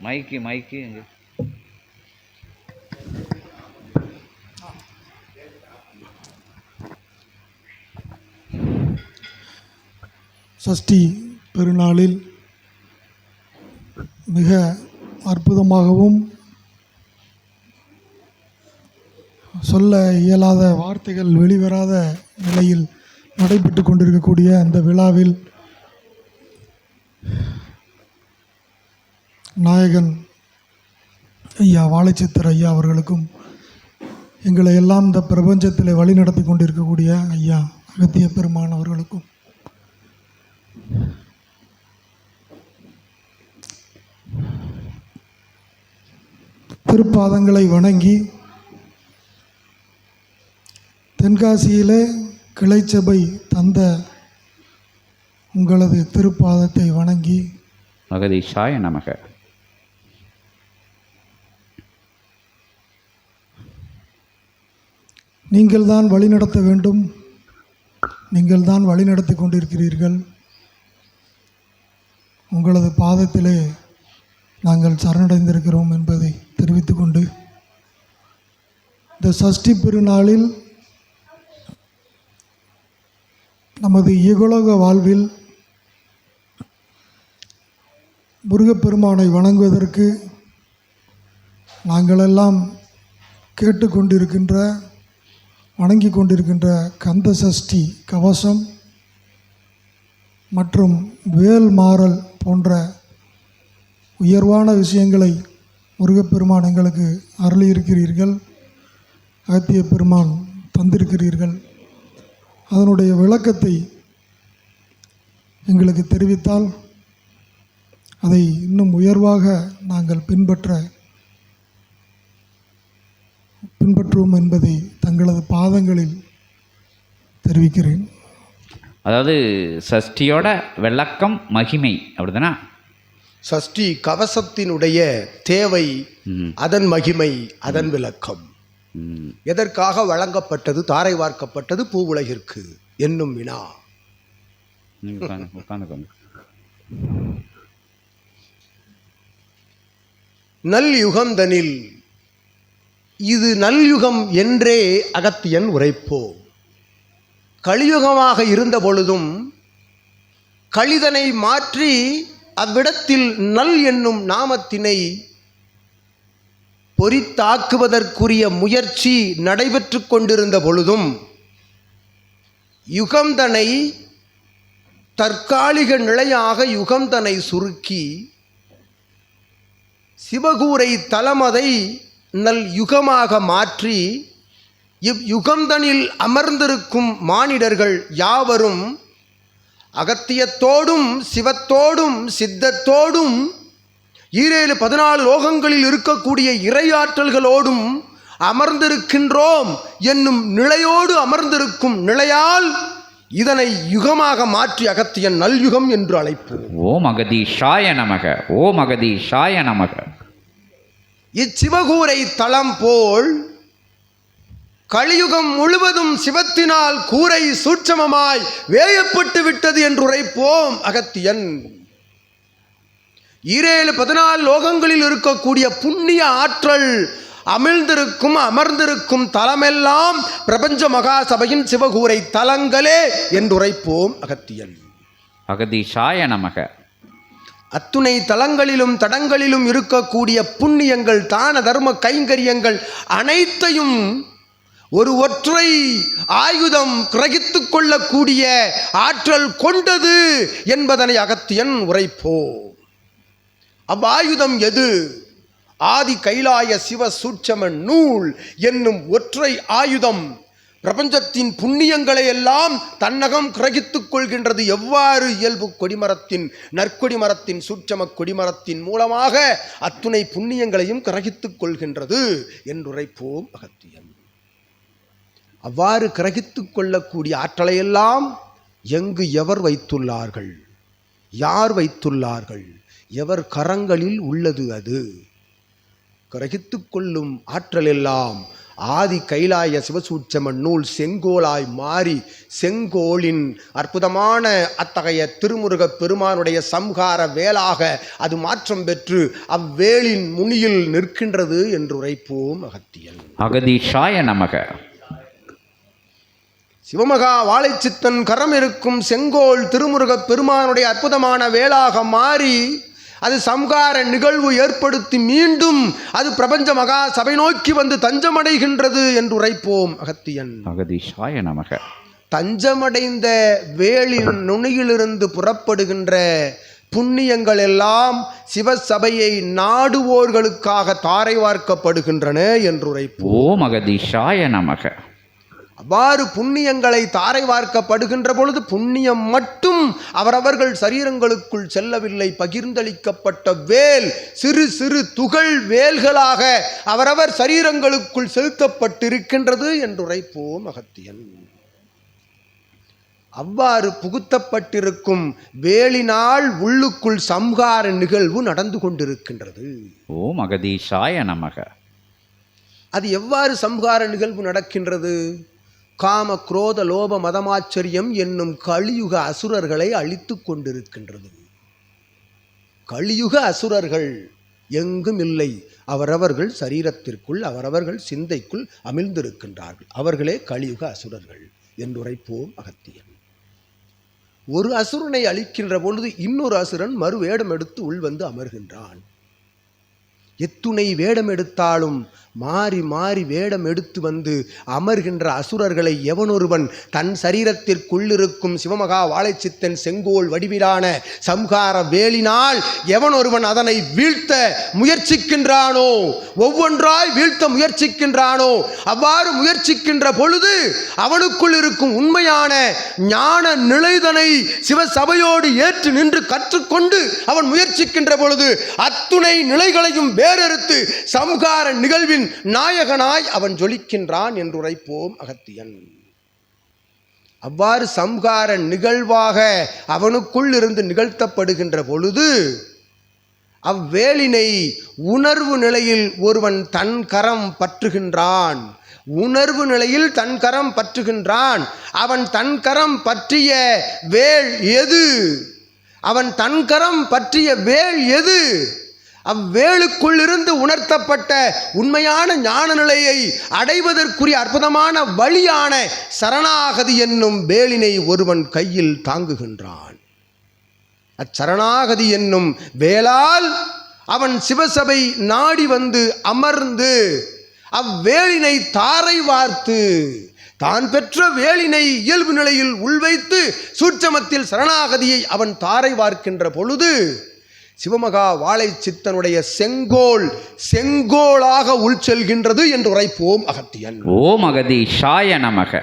மைக்கு மைக்கு எங்கே சஷ்டி பெருநாளில் மிக அற்புதமாகவும் சொல்ல இயலாத வார்த்தைகள் வெளிவராத நிலையில் நடைபெற்று கொண்டிருக்கக்கூடிய அந்த விழாவில் நாயகன் ஐயா வாழைச்சித்தர் ஐயா அவர்களுக்கும் எங்களை எல்லாம் இந்த பிரபஞ்சத்தில் வழிநடத்தி கொண்டிருக்கக்கூடிய ஐயா அகத்திய பெருமான் அவர்களுக்கும். திருப்பாதங்களை வணங்கி தென்காசியிலே கிளைச்சபை தந்த உங்களது திருப்பாதத்தை வணங்கி மகதீஷாய நமக. நீங்கள்தான் வழிநடத்த வேண்டும். நீங்கள்தான் வழிநடத்தி கொண்டிருக்கிறீர்கள். உங்களது பாதத்திலே நாங்கள் சரணடைந்திருக்கிறோம் என்பதை தெரிவித்துக்கொண்டு இந்த சஷ்டி பெருநாளில் நமது இகலோக வாழ்வில் முருகப்பெருமானை வணங்குவதற்கு நாங்களெல்லாம் கேட்டுக்கொண்டிருக்கின்ற வணங்கி கொண்டிருக்கின்ற கந்த சஷ்டி கவசம் மற்றும் வேல் மாறல் போன்ற உயர்வான விஷயங்களை முருகப்பெருமான் எங்களுக்கு அருளியிருக்கிறீர்கள் அகத்திய பெருமான் தந்திருக்கிறீர்கள். அதனுடைய விளக்கத்தை எங்களுக்கு தெரிவித்தால் அதை இன்னும் உயர்வாக நாங்கள் பின்பற்ற பின்பற்றுவோம் என்பதை தங்களது பாதங்களில் தெரிவிக்கிறேன். அதாவது சஷ்டியோட விளக்கம் மகிமை அப்படிதானா சஷ்டி கவசத்தினுடைய தேவை அதன் மகிமை அதன் விளக்கம். எதற்காக வழங்கப்பட்டது தாரை வார்க்கப்பட்டது பூ உலகிற்கு? என்னும் வினா. நல் யுகந்தனில் இது நல்யுகம் என்றே அகத்தியன் உரைப்போ. கலியுகமாக இருந்த பொழுதும் கழிதனை மாற்றி அவ்விடத்தில் நல் என்னும் நாமத்தினை பொறித்தாக்குவதற்குரிய முயற்சி நடைபெற்று கொண்டிருந்த பொழுதும் யுகந்தனை தற்காலிக நிலையாக யுகந்தனை சுருக்கி சிவகூரை தலமதை நல் யுகமாக மாற்றி இவ் யுகந்தனில் அமர்ந்திருக்கும் மானிடர்கள் யாவரும் அகத்தியத்தோடும் சிவத்தோடும் சித்தத்தோடும் ஈரேழு பதினாலு லோகங்களில் இருக்கக்கூடிய இறையாற்றல்களோடும் அமர்ந்திருக்கின்றோம் என்னும் நிலையோடு அமர்ந்திருக்கும் நிலையால் இதனை யுகமாக மாற்றி அகத்தியன் நல்யுகம் என்று அழைப்போம் ஓ மகதீஷாய நமக ஓ சாய நமக. இச்சிவகூரை தளம் போல் கலியுகம் முழுவதும் சிவத்தினால் கூரை சூட்சமமாய் வேயப்பட்டு விட்டது என்று உரைப்போம் அகத்தியன். ஈரேழு பதினாலு லோகங்களில் இருக்கக்கூடிய புண்ணிய ஆற்றல் அமிழ்ந்திருக்கும் அமர்ந்திருக்கும் தலமெல்லாம் பிரபஞ்ச மகா சபையின் சிவகூரை தலங்களே என்று உரைப்போம் அகத்தியன். அகதீஷாய நமக. அத்துணை தலங்களிலும் தடங்களிலும் இருக்கக்கூடிய புண்ணியங்கள் தான தர்ம கைங்கரியங்கள் அனைத்தையும் ஒரு ஒற்றை ஆயுதம் கிரகித்து கொள்ளக்கூடிய ஆற்றல் கொண்டது என்பதனை அகத்தியன் உரைப்போ. அவ்வாயுதம் எது? ஆதி கைலாய சிவ சூட்சம நூல் என்னும் ஒற்றை ஆயுதம் பிரபஞ்சத்தின் புண்ணியங்களை எல்லாம் தன்னகம் கிரகித்துக் கொள்கின்றது. எவ்வாறு? இயல்பு கொடிமரத்தின் நற்கொடி மரத்தின் சூட்சம கொடிமரத்தின் மூலமாக அத்துணை புண்ணியங்களையும் கிரகித்துக் கொள்கின்றது என்றுரைப்போம் அகத்தியன் அவ்வாறு கிரகித்துக் கொள்ளக்கூடிய ஆற்றலையெல்லாம் எங்கு எவர் வைத்துள்ளார்கள்? யார் வைத்துள்ளார்கள்? எவர் கரங்களில் உள்ளது அது? கிரகித்துக் கொள்ளும் ஆற்றலெல்லாம் ஆதி கைலாய சிவசூட்சம நூல் செங்கோலாய் மாறி செங்கோலின் அற்புதமான அத்தகைய திருமுருகப் பெருமானுடைய சம்ஹார வேலாக அது மாற்றம் பெற்று அவ்வேலின் முனியில் நிற்கின்றது என்று உரைப்போம் அகத்தியன். அகதீஷாய நமக. சிவமகா வாழைச்சித்தன் கரம் இருக்கும் செங்கோல் திருமுருகப் பெருமானுடைய அற்புதமான வேலாக மாறி அது சம்கார நிகழ்வு ஏற்படுத்தி மீண்டும் அது பிரபஞ்ச மகா சபை நோக்கி வந்து தஞ்சமடைகின்றது என்று உரைப்போம் அகத்தியன். அகதீஷாய நமக. தஞ்சமடைந்த வேலின் நுனியிலிருந்து புறப்படுகின்ற புண்ணியங்கள் எல்லாம் சிவசபையை நாடுவோர்களுக்காக தாரை வார்க்கப்படுகின்றன என்று உரைப்போம். ஓம் அகதீஷாய நமக. அவ்வாறு புண்ணியங்களை தாரை வார்க்கப்படுகின்ற பொழுது புண்ணியம் மட்டும் அவரவர்கள் சரீரங்களுக்குள் செல்லவில்லை. பகிர்ந்தளிக்கப்பட்ட வேல் சிறு சிறு துகள் வேல்களாக அவரவர் சரீரங்களுக்குள் செலுத்தப்பட்டிருக்கின்றது என்று உரைப்போம் அகத்தியன் அவ்வாறு புகுத்தப்பட்டிருக்கும் வேலினால் உள்ளுக்குள் சம்ஹார நிகழ்வு நடந்து கொண்டிருக்கின்றது. ஓம் அகதீஷாய நமக. அது எவ்வாறு சம்ஹார நிகழ்வு நடக்கின்றது? காம குரோத லோப மதமாச்சரியம் என்னும் கலியுக அசுரர்களை அழித்து கொண்டிருக்கின்றது. கலியுக அசுரர்கள் எங்கும் இல்லை. அவரவர்கள் சரீரத்திற்குள் அவரவர்கள் சிந்தைக்குள் அமிழ்ந்திருக்கின்றார்கள். அவர்களே கலியுக அசுரர்கள் என்றுரைப்போம் அகத்தியன். ஒரு அசுரனை அழிக்கின்ற பொழுது இன்னொரு அசுரன் மறு வேடம் எடுத்து உள் வந்து அமர்கின்றான். எத்துணை வேடம் எடுத்தாலும் மாறி மாறி வேடம் எடுத்து வந்து அமர்கின்ற அசுரர்களை எவனொருவன் தன் சரீரத்திற்குள்ளிருக்கும் சிவமகா வாழைச்சித்தன் செங்கோல் வடிவிலான சம்ஹார வேலினால் எவனொருவன் அதனை வீழ்த்த முயற்சிக்கின்றானோ ஒவ்வொன்றாய் வீழ்த்த முயற்சிக்கின்றானோ அவ்வாறு முயற்சிக்கின்ற பொழுது அவனுக்குள் இருக்கும் உண்மையான ஞான நிலைதனை சிவசபையோடு ஏற்று நின்று கற்றுக்கொண்டு அவன் முயற்சிக்கின்ற பொழுது அத்துணை நிலைகளையும் வேறறுத்து சம்ஹார நிகழ்வின் நாயகனாய் அவன் ஜொலிக்கின்றான் என்று உரைப்போம் அகத்தியன். அவ்வாறு சம்ஹார நிகழ்வாக அவனுக்குள் இருந்து நிகழ்த்தப்படுகின்ற பொழுது அவ்வேலினை உணர்வு நிலையில் ஒருவன் தன் கரம் பற்றுகின்றான். உணர்வு நிலையில் தன் கரம் பற்றுகின்றான். அவன் தன் கரம் பற்றிய வேள் எது? அவன் தன் கரம் பற்றிய வேள் எது? அவ்வேளுக்குள்ளிருந்து உணர்த்தப்பட்ட உண்மையான ஞான நிலையை அடைவதற்குரிய அற்புதமான வழியான சரணாகதி என்னும் வேலினை ஒருவன் கையில் தாங்குகின்றான். அச்சரணாகதி என்னும் வேளால் அவன் சிவசபை நாடி வந்து அமர்ந்து அவ்வேலினை தாரை வார்த்து தான் பெற்ற வேலினை இயல்பு நிலையில் உள்வைத்து சூட்சமத்தில் சரணாகதியை அவன் தாரை வார்க்கின்ற பொழுது சிவமகா வாழை சித்தனுடைய செங்கோல் செங்கோலாக உள் செல்கின்றது என்று உரைப்போம் அகத்தியன். ஓம் அகதீஷாய நமக.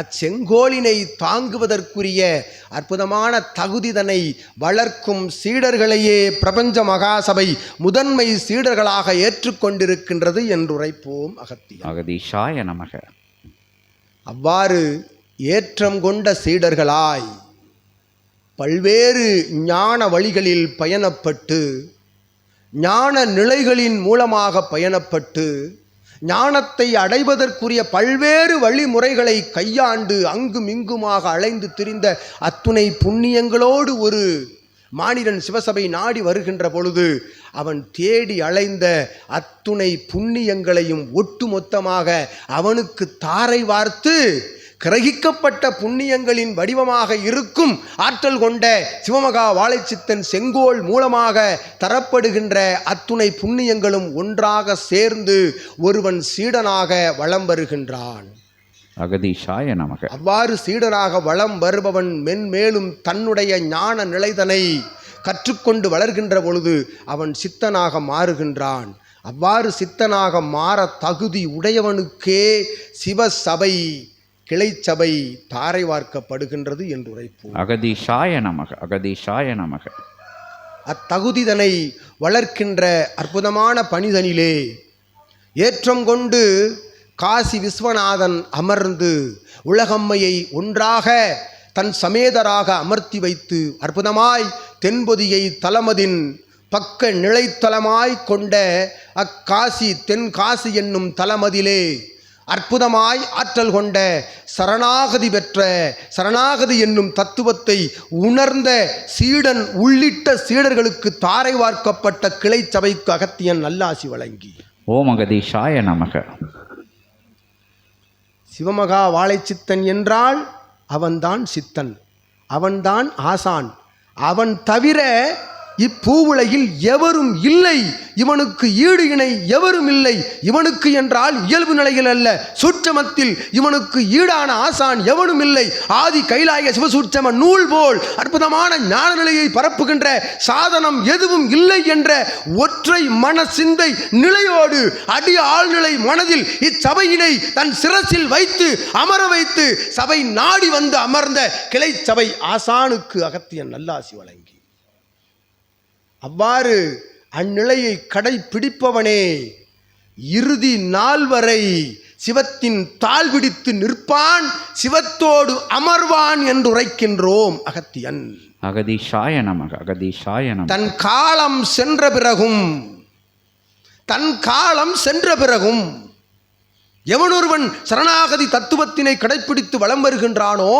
அச்செங்கோலினை தாங்குவதற்குரிய அற்புதமான தகுதிதனை வளர்க்கும் சீடர்களையே பிரபஞ்ச மகாசபை முதன்மை சீடர்களாக ஏற்றுக்கொண்டிருக்கின்றது என்று உரைப்போம் அகத்தியன். அகதீஷாய நமக. அவ்வாறு ஏற்றம் கொண்ட சீடர்களாய் பல்வேறு ஞான வழிகளில் பயணப்பட்டு ஞான நிலைகளின் மூலமாக பயணப்பட்டு ஞானத்தை அடைவதற்குரிய பல்வேறு வழிமுறைகளை கையாண்டு அங்கும் இங்குமாக அலைந்து திரிந்த அத்துணை புண்ணியங்களோடு ஒரு மானிடன் சிவசபை நாடி வருகின்ற பொழுது அவன் தேடி அலைந்த அத்துணை புண்ணியங்களையும் ஒட்டுமொத்தமாக அவனுக்கு தாரை வார்த்து கிரகிக்கப்பட்ட புண்ணியங்களின் வடிவமாக இருக்கும் ஆற்றல் கொண்ட சிவமகா வாழைச்சித்தன் செங்கோல் மூலமாக தரப்படுகின்ற அத்துணை புண்ணியங்களும் ஒன்றாக சேர்ந்து ஒருவன் சீடனாக வலம் வருகின்றான். அகதீஷாய நமக. அவ்வாறு சீடனாக வலம் வருபவன் மென்மேலும் தன்னுடைய ஞான நிலைதனை கற்றுக்கொண்டு வளர்கின்ற பொழுது அவன் சித்தனாக மாறுகின்றான். அவ்வாறு சித்தனாக மாற தகுதி உடையவனுக்கே சிவசபை கிளைச்சபை தாரை வார்க்கப்படுகின்றது என்று உரைப்போம் அகதீஷாய நமக அகதீஷாய நமக. அத்தகுதிதனை வளர்க்கின்ற அற்புதமான பணிதனிலே ஏற்றம் கொண்டு காசி விஸ்வநாதன் அமர்ந்து உலகம்மையை ஒன்றாக தன் சமேதராக அமர்த்தி வைத்து அற்புதமாய் தென்பொதியை தலமதின் பக்க நிலைத்தலமாய் கொண்ட அக்காசி தென்காசி என்னும் தலமதிலே அற்புதமாய் ஆற்றல் கொண்ட சரணாகதி பெற்ற சரணாகதி என்னும் தத்துவத்தை உணர்ந்த சீடன் உள்ளிட்ட சீடர்களுக்கு தாரை வார்க்கப்பட்ட கிளை சபைக்கு அகத்தியன் நல்லாசி வழங்கி. ஓம் அகதீஷாய நமக. சிவமகா வாழைச்சித்தன் என்றால் அவன்தான் சித்தன் அவன்தான் ஆசான் அவன் தவிர இப்பூவுலகில் எவரும் இல்லை. இவனுக்கு ஈடு இணை எவரும் இல்லை. இவனுக்கு என்றால் இயல்பு நிலையில் அல்ல. சூட்சமத்தில் இவனுக்கு ஈடான ஆசான் எவனும் இல்லை. ஆதி கைலாய சிவசூற்றம நூல் போல் அற்புதமான ஞான நிலையை பரப்புகின்ற சாதனம் எதுவும் இல்லை என்ற ஒற்றை மன சிந்தை நிலையோடு அடி ஆழ்நிலை மனதில் இச்சபையினை தன் சிரசில் வைத்து அமர வைத்து சபை நாடி வந்து அமர்ந்த கிளை சபை ஆசானுக்கு அகத்தியன் நல்லாசி வழங்கி. அவ்வாறு அந்நிலையை கடைப்பிடிப்பவனே இறுதி நாள் வரை சிவத்தின் தாழ் பிடித்து நிற்பான் சிவத்தோடு அமர்வான் என்று உரைக்கின்றோம் அகத்தியன். அகதீஷாய நமக அகதீஷாய நமக. தன் காலம் சென்ற பிறகும் தன் காலம் சென்ற பிறகும் எவனொருவன் சரணாகதி தத்துவத்தினை கடைப்பிடித்து வலம் வருகின்றானோ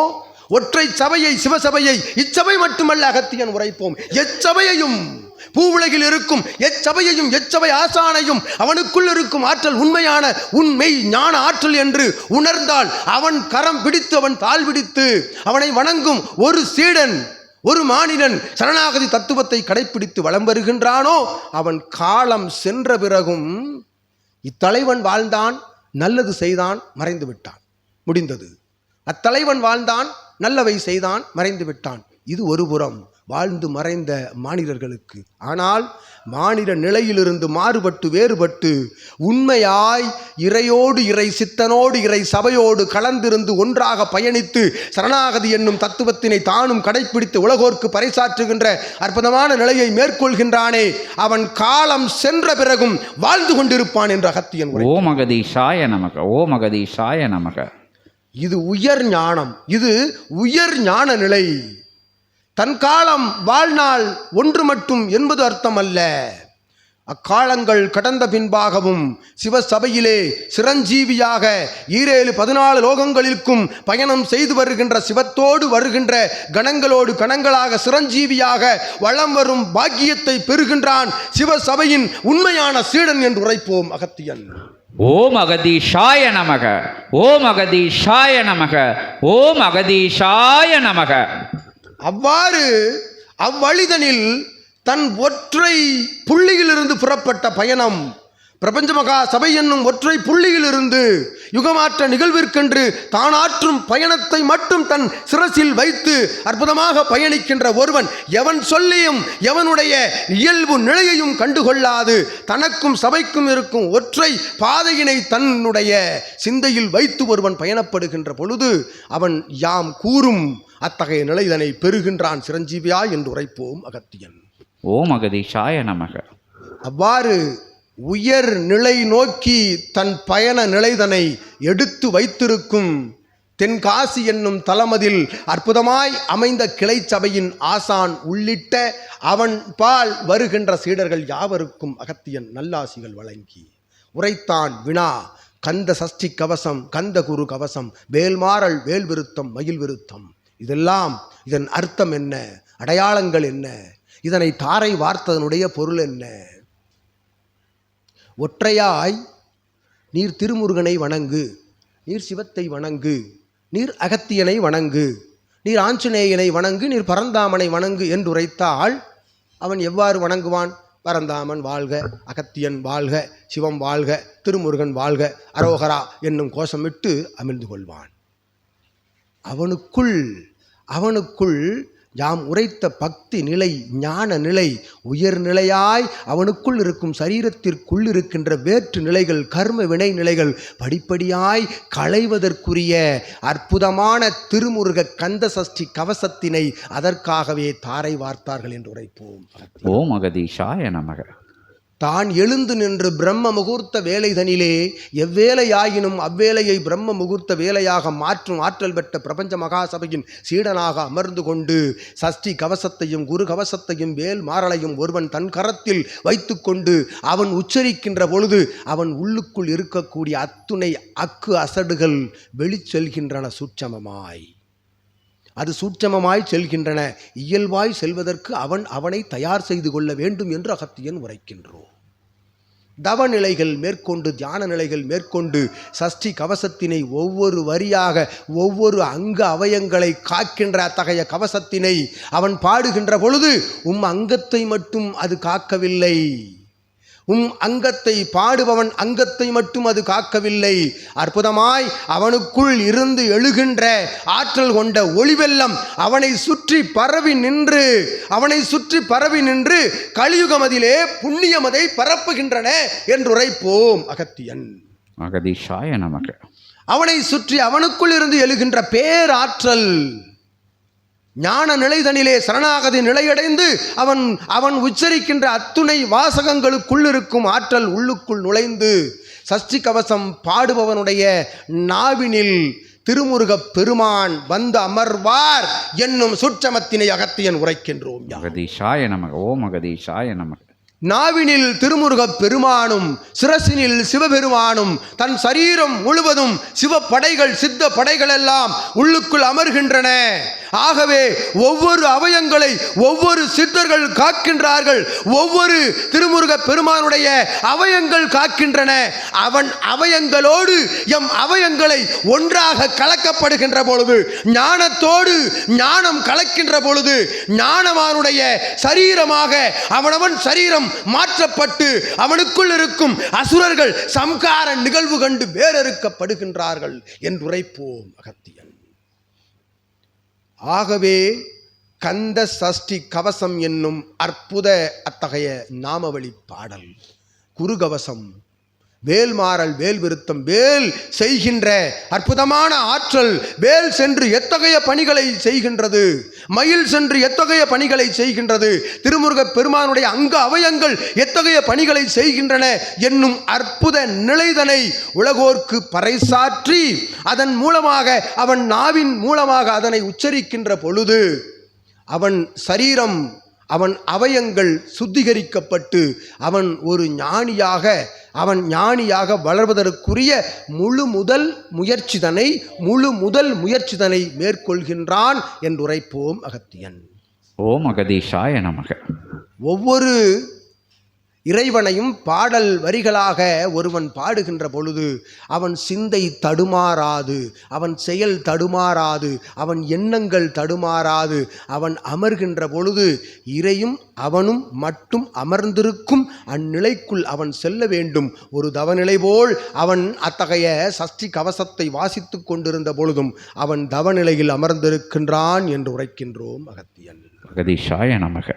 ஒற்றை சபையை சிவசபையை இச்சபை மட்டுமல்ல அகத்தியன் உரைப்போம். எச்சபையையும் பூவுலகில் இருக்கும் எச்சபையையும் எச்சபை ஆசானையும் அவனுக்குள் இருக்கும் ஆற்றல் உண்மையான உண்மை ஞான ஆற்றல் என்று உணர்ந்தால் அவன் கரம் பிடித்து அவன் தாழ் பிடித்து அவனை வணங்கும் ஒரு சீடன் ஒரு மானிடன் சரணாகதி தத்துவத்தை கடைப்பிடித்து வலம் வருகின்றானோ அவன் காலம் சென்ற பிறகும் இத்தலைவன் வாழ்ந்தான் நல்லது செய்தான் மறைந்து விட்டான். முடிந்தது. அத்தலைவன் வாழ்ந்தான் நல்லவை செய்தான் மறைந்து விட்டான். இது ஒரு புறம். வாழ்ந்து மறைந்த மானிடர்களுக்கு ஆனால் மானிட நிலையிலிருந்து மாறுபட்டு வேறுபட்டு உண்மையாய் இறையோடு இறை சித்தனோடு இறை சபையோடு கலந்திருந்து ஒன்றாக பயணித்து சரணாகதி என்னும் தத்துவத்தினை தானும் கடைப்பிடித்து உலகோர்க்கு பறைசாற்றுகின்ற அற்புதமான நிலையை மேற்கொள்கின்றானே அவன் காலம் சென்ற பிறகும் வாழ்ந்து கொண்டிருப்பான் என்ற அகத்தியன் உரை. ஓம் அகதீஷாய நமக ஓம் அகதீஷாய நமக. இது உயர் ஞானம் இது உயர் ஞான நிலை. தன் காலம் வாழ்நாள் ஒன்று மட்டும் என்பது அர்த்தமல்ல. அக்காலங்கள் கடந்த பின்பாகவும் சிவசபையிலே சிரஞ்சீவியாக ஈரேழு பதினாலு லோகங்களிற்கும் பயணம் செய்து வருகின்ற சிவத்தோடு வருகின்ற கணங்களோடு கணங்களாக சிரஞ்சீவியாக வளம் வரும் பாக்கியத்தை பெறுகின்றான் சிவசபையின் உண்மையான சீடன் என்று உரைப்போம் அகத்தியன். ஓம் அகதீஷாய நமக ஓம் அகதீஷாய நமக ஓம் அகதீஷாய நமக. அவ்வாறு அவ்வழிதனில் தன் ஒற்றை புள்ளியிலிருந்து புறப்பட்ட பயணம் பிரபஞ்ச மகா சபை என்னும் ஒற்றை புள்ளியிலிருந்து யுகமாற்ற நிகழ்விற்கென்று தான் ஆற்றும் பயணத்தை மட்டும் தன் சிரசில் வைத்து அற்புதமாக பயணிக்கின்ற ஒருவன் எவன் சொல்லியும் எவனுடைய இயல்பு நிலையையும் கண்டுகொள்ளாது. தனக்கும் சபைக்கும் இருக்கும் ஒற்றை பாதையினை தன்னுடைய சிந்தையில் வைத்து ஒருவன் பயணப்படுகின்ற பொழுது அவன் யாம் கூறும் அத்தகைய நிலைதனை பெறுகின்றான் சிரஞ்சீவியா என்று உரைப்போம் அகத்தியன். ஓம் அகதீஷாய நமக. அவ்வாறு உயர் நிலை நோக்கி தன் பயண நிலைதனை எடுத்து வைத்திருக்கும் தென்காசி என்னும் தலமதில் அற்புதமாய் அமைந்த கிளை சபையின் ஆசான் உள்ளிட்ட அவன் பால் வருகின்ற சீடர்கள் யாவருக்கும் அகத்தியன் நல்லாசிகள் வழங்கி. உரைத்தான் வினா கந்த சஷ்டி கவசம் கந்த குரு கவசம் வேல்மாறல் வேல் விருத்தம் மயில் விருத்தம் இதெல்லாம் இதன் அர்த்தம் என்ன? அடையாளங்கள் என்ன? இதனை தாரை வார்த்ததனுடைய பொருள் என்ன? ஒற்றையாய் நீர் திருமுருகனை வணங்கு நீர் சிவத்தை வணங்கு நீர் அகத்தியனை வணங்கு நீர் ஆஞ்சநேயனை வணங்கு நீர் பரந்தாமனை வணங்கு என்று உரைத்தால் அவன் எவ்வாறு வணங்குவான்? பரந்தாமன் வாழ்க அகத்தியன் வாழ்க சிவம் வாழ்க திருமுருகன் வாழ்க அரோகரா என்னும் கோஷமிட்டு அமிழ்ந்து கொள்வான். அவனுக்குள் அவனுக்குள் யாம் உரைத்த பக்தி நிலை ஞான நிலை உயர்நிலையாய் அவனுக்குள் இருக்கும் சரீரத்திற்குள் இருக்கின்ற வேற்று நிலைகள் கர்ம வினை நிலைகள் படிப்படியாய் களைவதற்குரிய அற்புதமான திருமுருக கந்த சஷ்டி கவசத்தினை அதற்காகவே தாரை வார்த்தார்கள் என்று உரைப்போம். ஓம் அகதீஷாய நமக. தான் எழுந்து நின்று பிரம்ம முகூர்த்த வேலைதனிலே எவ்வேலையாயினும் அவ்வேலையை பிரம்ம முகூர்த்த வேலையாக மாற்றும் ஆற்றல் பெற்ற பிரபஞ்ச மகாசபையின் சீடனாக அமர்ந்து கொண்டு சஷ்டி கவசத்தையும் குரு கவசத்தையும் வேல் மாறலையும் ஒருவன் தன் கரத்தில் வைத்துக்கொண்டு அவன் உச்சரிக்கின்ற பொழுது அவன் உள்ளுக்குள் இருக்கக்கூடிய அத்துணை அக்கு அசடுகள் வெளிச்செல்கின்றன சூட்சமமாய். அது சூட்சமமாய் செல்கின்றன. இயல்பாய் செல்வதற்கு அவன் அவனை தயார் செய்து கொள்ள வேண்டும் என்று அகத்தியன் உரைக்கின்றோம். தவநிலைகள் மேற்கொண்டு தியான நிலைகள் மேற்கொண்டு சஷ்டி கவசத்தினை ஒவ்வொரு வரியாக ஒவ்வொரு அங்க அவயங்களை காக்கின்ற அத்தகைய கவசத்தினை அவன் பாடுகின்ற பொழுது உம் அங்கத்தை மட்டும் அது காக்கவில்லை. உம் அங்கத்தை பாடுபவன் அங்கத்தை மட்டும் அது காக்கவில்லை. அற்புதமாய் அவனுக்குள் இருந்து எழுகின்ற ஆற்றல் கொண்ட ஒளிவெல்லம் அவனை சுற்றி பரவி நின்று அவனை சுற்றி பரவி நின்று கலியுகமதிலே புண்ணியமதை பரப்புகின்றன என்றுரைப்போம் அகத்தியன். மகதீஷாய நமக. அவனை சுற்றி அவனுக்குள் இருந்து எழுகின்ற பேராற்றல் ஞான நிலைதனிலே சரணாகதி நிலையடைந்து அவன் அவன் உச்சரிக்கின்ற அத்துணை வாசகங்களுக்குள் இருக்கும் ஆற்றல் உள்ளுக்குள் நுழைந்து சஷ்டி கவசம் பாடுபவனுடைய நாவினில் திருமுருகப் பெருமான் வந்து அமர்வார் என்னும் சுற்றமத்தினை அகத்தியன் உரைக்கின்றோம் யாம். மகதீஷாய நமக ஓ மகதீஷாய நமக நாவினில் திருமுருகப் பெருமானும் சிரசினில் சிவபெருமானும் தன் சரீரம் முழுவதும் சிவப்படைகள் சித்த படைகள் எல்லாம் உள்ளுக்குள் அமர்கின்றன ஆகவே ஒவ்வொரு அவயங்களை ஒவ்வொரு சித்தர்கள் காக்கின்றார்கள். ஒவ்வொரு திருமுருக பெருமானுடைய அவயங்கள் காக்கின்றன. அவன் அவயங்களோடு எம் அவயங்களை ஒன்றாக கலக்கப்படுகின்ற பொழுது ஞானத்தோடு ஞானம் கலக்கின்ற பொழுது ஞானவானுடைய சரீரமாக அவனவன் சரீரம் மாற்றப்பட்டு அவனுக்குள் இருக்கும் அசுரர்கள் சம்கார நிகழ்வு கண்டு வேறறுக்கப்படுகின்றார்கள் என்றுரைப்போம் அகத்தியன் ஆகவே கந்த சஷ்டி கவசம் என்னும் அற்புத அத்தகைய நாமவழி பாடல் குருகவசம். வேல் மாறல் வேல் விருத்தம் வேல் செய்கின்ற அற்புதமான ஆற்றல் வேல் சென்று எத்தகைய பணிகளை செய்கின்றது? மயில் சென்று எத்தகைய பணிகளை செய்கின்றது? திருமுருகப் பெருமானுடைய அங்க அவயங்கள் எத்தகைய பணிகளை செய்கின்றன என்னும் அற்புத நிலைதனை உலகோர்க்கு பறைசாற்றி அதன் மூலமாக அவன் நாவின் மூலமாக அதனை உச்சரிக்கின்ற பொழுது அவன் சரீரம் அவன் அவயங்கள் சுத்திகரிக்கப்பட்டு அவன் ஒரு ஞானியாக அவன் ஞானியாக வளர்வதற்குரிய முழு முதல் முயற்சிதனை முழு முதல் முயற்சிதனை மேற்கொள்கின்றான் என்றுரைப்போம் அகத்தியன். ஓ மகதீஷாய நமக. ஒவ்வொரு இறைவனையும் பாடல் வரிகளாக ஒருவன் பாடுகின்ற பொழுது அவன் சிந்தை தடுமாறாது அவன் செயல் தடுமாறாது அவன் எண்ணங்கள் தடுமாறாது அவன் அமர்கின்ற பொழுது இறையும் அவனும் மட்டும் அமர்ந்திருக்கும் அந்நிலைக்குள் அவன் செல்ல வேண்டும். ஒரு தவநிலை போல் அவன் அத்தகைய சஷ்டி கவசத்தை வாசித்துக் கொண்டிருந்த பொழுதும் அவன் தவநிலையில் அமர்ந்திருக்கின்றான் என்று உரைக்கின்றோம் அகத்தியன். நமக.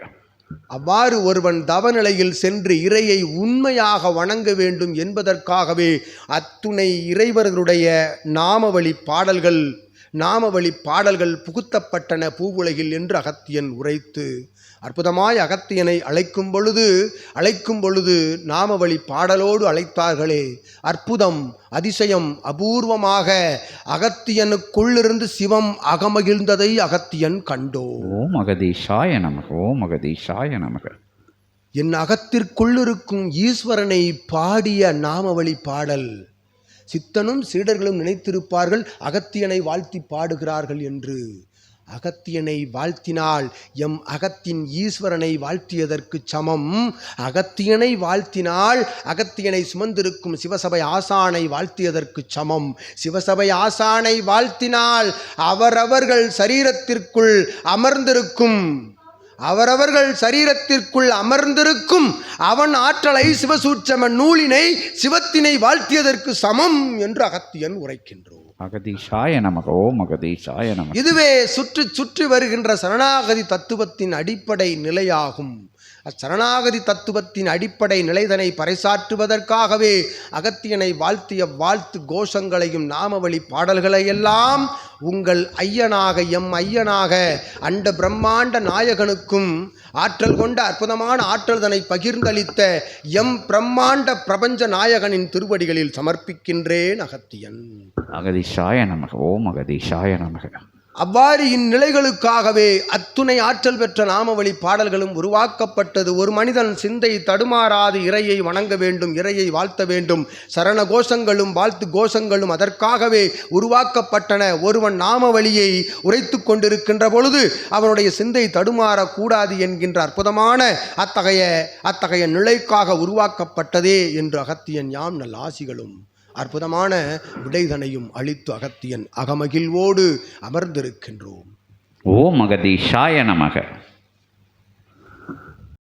அவ்வாறு ஒருவன் தவநிலையில் சென்று இறையை உண்மையாக வணங்க வேண்டும் என்பதற்காகவே அத்துணை இறைவர்களுடைய நாமவழி பாடல்கள் நாமவழி பாடல்கள் புகுத்தப்பட்டன பூவுலகில் என்று அகத்தியன் உரைத்து அற்புதமாய் அகத்தியனை அழைக்கும் பொழுது அழைக்கும் பொழுது நாமவழி பாடலோடு அழைத்தார்களே. அற்புதம் அதிசயம் அபூர்வமாக அகத்தியனுக்குள்ளிருந்து சிவம் அகமகிழ்ந்ததை அகத்தியன் கண்டோ. ஓ மகதீஷாய நமக ஓ மகதீஷாய நமக. என் அகத்திற்குள்ளிருக்கும் ஈஸ்வரனை பாடிய நாமவழி பாடல். சித்தனும் சீடர்களும் நினைத்திருப்பார்கள் அகத்தியனை வாழ்த்தி பாடுகிறார்கள் என்று. அகத்தியனை வாழ்த்தினால் எம் அகத்தின் ஈஸ்வரனை வாழ்த்தியதற்கு சமம். அகத்தியனை வாழ்த்தினால் அகத்தியனை சுமந்திருக்கும் சிவசபை ஆசானை வாழ்த்தியதற்கு சமம். சிவசபை ஆசானை வாழ்த்தினால் அவரவர்கள் சரீரத்திற்குள் அமர்ந்திருக்கும். அவரவர்கள் சரீரத்திற்குள் அமர்ந்திருக்கும். அவன் ஆற்றலை சிவசூட்சம நூலினை சிவத்தினை வாழ்த்தியதற்கு சமம் என்று அகத்தியன் உரைக்கின்றோம். மகதீஷாய நமக ஓ மகதீஷாய நமக. இதுவே சுற்றி சுற்றி வருகின்ற சரணாகதி தத்துவத்தின் அடிப்படை நிலையாகும். அச்சரணாகதி தத்துவத்தின் அடிப்படை நிலைதனை பறைசாற்றுவதற்காகவே அகத்தியனை வாழ்த்திய வாழ்த்து கோஷங்களையும் நாமவழி பாடல்களையெல்லாம் உங்கள் ஐயனாக எம் ஐயனாக அண்ட பிரம்மாண்ட நாயகனுக்கும் ஆற்றல் கொண்ட அற்புதமான ஆற்றல் தன்னை பகிர்ந்தளித்த எம் பிரம்மாண்ட பிரபஞ்ச நாயகனின் திருவடிகளில் சமர்ப்பிக்கின்றேன் அகத்தியன். அகதிஷாய நமக ஓம் அகதிஷாய நமக. அவ்வாறு இந்நிலைகளுக்காகவே அத்துணை ஆற்றல் பெற்ற நாமவழி பாடல்களும் உருவாக்கப்பட்டது. ஒரு மனிதன் சிந்தை தடுமாறாது இறையை வணங்க வேண்டும் இறையை வாழ்த்த வேண்டும். சரண கோஷங்களும் வாழ்த்து கோஷங்களும் அதற்காகவே உருவாக்கப்பட்டன. ஒருவன் நாமவழியை உரைத்து கொண்டிருக்கின்ற பொழுது அவனுடைய சிந்தை தடுமாறக்கூடாது என்கின்ற அற்புதமான அத்தகைய அத்தகைய நிலைக்காக உருவாக்கப்பட்டதே என்று அகத்தியன் யாம் நல் ஆசிகளும். அற்புதமான விடைதனையும் அளித்து அகத்தியன் அகமகிழ்வோடு அமர்ந்திருக்கின்றோம். ஓம் அகதீஷாய நமக.